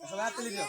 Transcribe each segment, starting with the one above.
সবাই হাত তুলে দিও।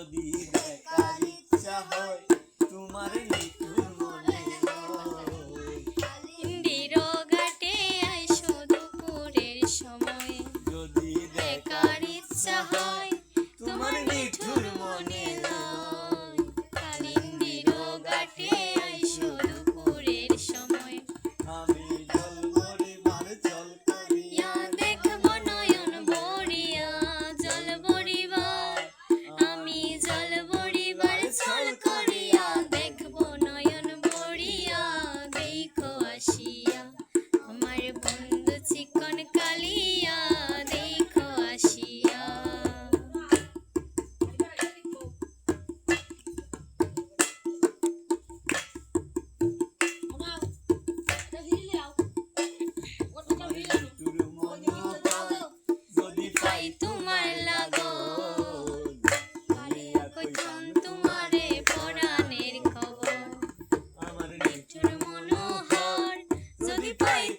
যদি দেখার ইচ্ছা হয় তোমার নিত্য play.